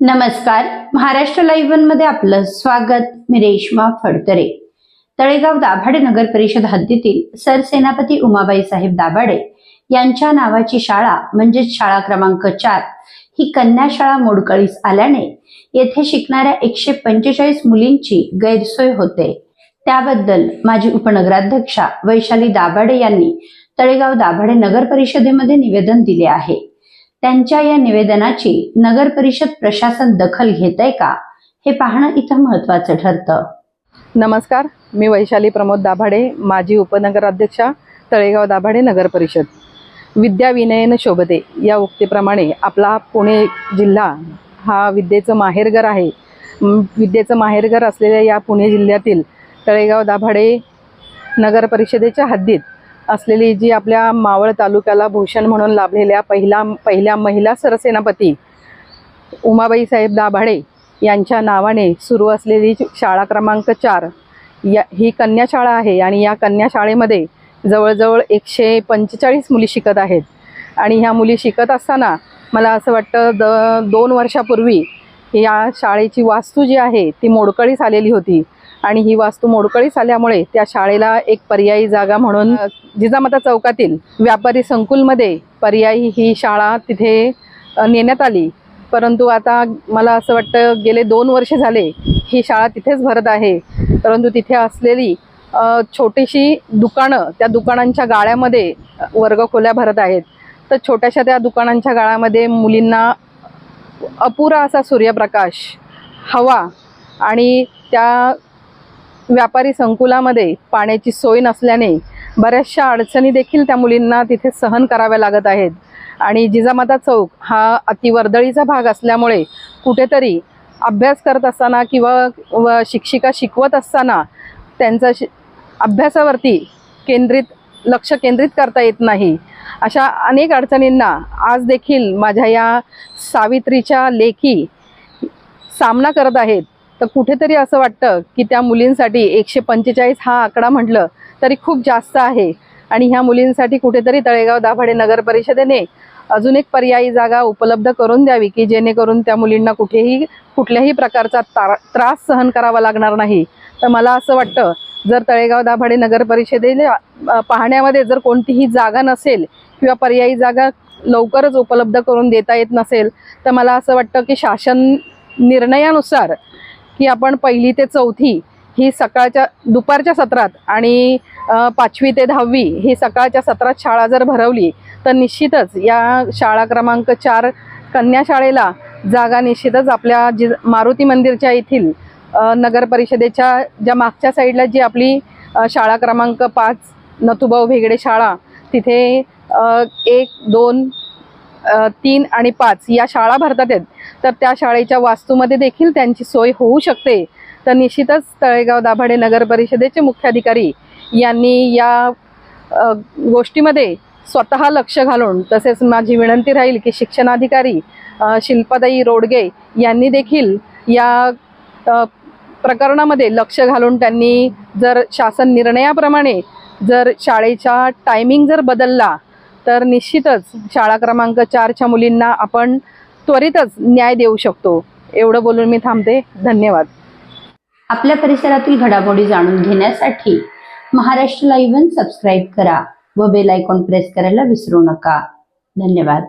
नमस्कार. महाराष्ट्र लाईव्ह वनमध्ये आपलं स्वागत. मी रेश्मा फडतरे. तळेगाव दाभाडे नगर परिषद हद्दीतील सरसेनापती उमाबाई साहेब दाभाडे यांच्या नावाची शाळा म्हणजेच शाळा क्रमांक चार ही कन्या शाळा मोडकळीस आल्याने येथे शिकणाऱ्या एकशे पंचेचाळीस मुलींची गैरसोय होते. त्याबद्दल माजी उपनगराध्यक्षा वैशाली दाभाडे यांनी तळेगाव दाभाडे नगर परिषदेमध्ये निवेदन दिले आहे. त्यांच्या या निवेदनाची नगर परिषद प्रशासन दखल घेत आहे का? हे पाहणं इथं महत्वाचं ठरतं. नमस्कार मी वैशाली प्रमोद दाभाडे माजी उपनगराध्यक्षा तळेगाव दाभाडे नगर परिषद विद्या विनयन शोभते या उक्तीप्रमाणे आपला पुणे जिल्हा हा विद्येचं माहेरघर आहे. विद्येचं माहेरघर असलेल्या या पुणे जिल्ह्यातील तळेगाव दाभाडे नगर परिषदेच्या हद्दीत असलेली जी आपल्या मावळ तालुक्याला भूषण म्हणून लाभलेल्या पहिला पहिल्या महिला सरसेनापती उमाबाई साहेब दाभाडे यांच्या नावाने सुरू असलेली शाळा क्रमांक चार या ही कन्या शाळा आहे आणि या कन्या शाळेमध्ये जवळजवळ एकशे पंचेचाळीस मुली शिकत आहेत. आणि ह्या मुली शिकत असताना मला असं वाटतं द दोन वर्षापूर्वी या शाळेची वास्तू जी आहे ती मोडकळीस आलेली होती. आणि ही वास्तू मोडकळीस आल्यामुळे त्या शाळेला एक पर्यायी जागा म्हणून जिजामाता चौकातील व्यापारी संकुलमध्ये पर्यायी ही शाळा तिथे नेण्यात आली. परंतु आता मला असं वाटतं गेले दोन वर्ष झाले ही शाळा तिथेच भरत आहे. परंतु तिथे असलेली छोटीशी दुकानं त्या दुकानांच्या गाळ्यामध्ये वर्गखोल्या भरत आहेत. तर छोट्याशा त्या दुकानांच्या गाळ्यामध्ये मुलींना अपुरा असा सूर्यप्रकाश हवा आणि त्या व्यापारी संकुलामध्ये पाण्याची सोय नसल्याने बऱ्याचशा अडचणी देखील त्या मुलींना तिथे सहन कराव्या लागत आहेत. आणि जिजामाता चौक हा अतिवर्दळीचा भाग असल्यामुळे कुठेतरी अभ्यास करत असताना किंवा व शिक्षिका शिकवत असताना त्यांचा शि अभ्यासावरती केंद्रित लक्ष केंद्रित करता येत नाही. अशा अनेक अडचणींना आज देखील माझ्या या सावित्रीच्या लेखी सामना करत आहेत. तर कुठेतरी असं वाटतं की त्या मुलींसाठी एकशे पंचेचाळीस हा आकडा म्हटलं तरी खूप जास्त आहे. आणि ह्या मुलींसाठी कुठेतरी तळेगाव दाभाडे नगर परिषदेने अजून एक पर्यायी जागा उपलब्ध करून द्यावी की जेणेकरून त्या मुलींना कुठेही कुठल्याही प्रकारचा त्रास सहन करावा लागणार नाही. तर मला असं वाटतं जर तळेगाव दाभाडे नगर परिषदेला पाहण्यामध्ये जर कोणतीही जागा नसेल किंवा पर्यायी जागा लवकरच उपलब्ध करून देता येत नसेल तर मला असं वाटतं की शासन निर्णयानुसार की आपण पहिली ते चौथी ही सकाळच्या दुपारच्या सत्रात आणि पाचवी ते दहावी ही सकाळच्या सत्रात शाळा जर भरवली तर निश्चितच या शाळा क्रमांक चार कन्या शाळेला जागा निश्चितच आपल्या जि मारुती मंदिरच्या येथील नगर परिषदेच्या ज्या मागच्या साईडला जी आपली शाळा क्रमांक पाच नथुभाऊ भेगडे शाळा तिथे एक दोन तीन आणि पाच या शाळा भरतात आहेत. तर त्या शाळेच्या वास्तूमध्ये देखील त्यांची सोय होऊ शकते. तर निश्चितच तळेगाव दाभाडे नगर परिषदेचे मुख्याधिकारी यांनी या गोष्टीमध्ये स्वतः लक्ष घालून तसेच माझी विनंती राहील की शिक्षणाधिकारी अ, रोडगे यांनी देखील या प्रकरणामध्ये लक्ष घालून त्यांनी जर शासन निर्णयाप्रमाणे जर शाळेचा टायमिंग जर बदलला तर निश्चितच शाळा क्रमांक चारच्या मुलींना आपण त्वरितच न्याय देऊ शकतो. एवढं बोलून मी थांबते. धन्यवाद. आपल्या परिसरातील घडामोडी जाणून घेण्यासाठी महाराष्ट्र लाईव्ह सबस्क्राईब करा व बेल आयकॉन प्रेस करायला विसरू नका. धन्यवाद.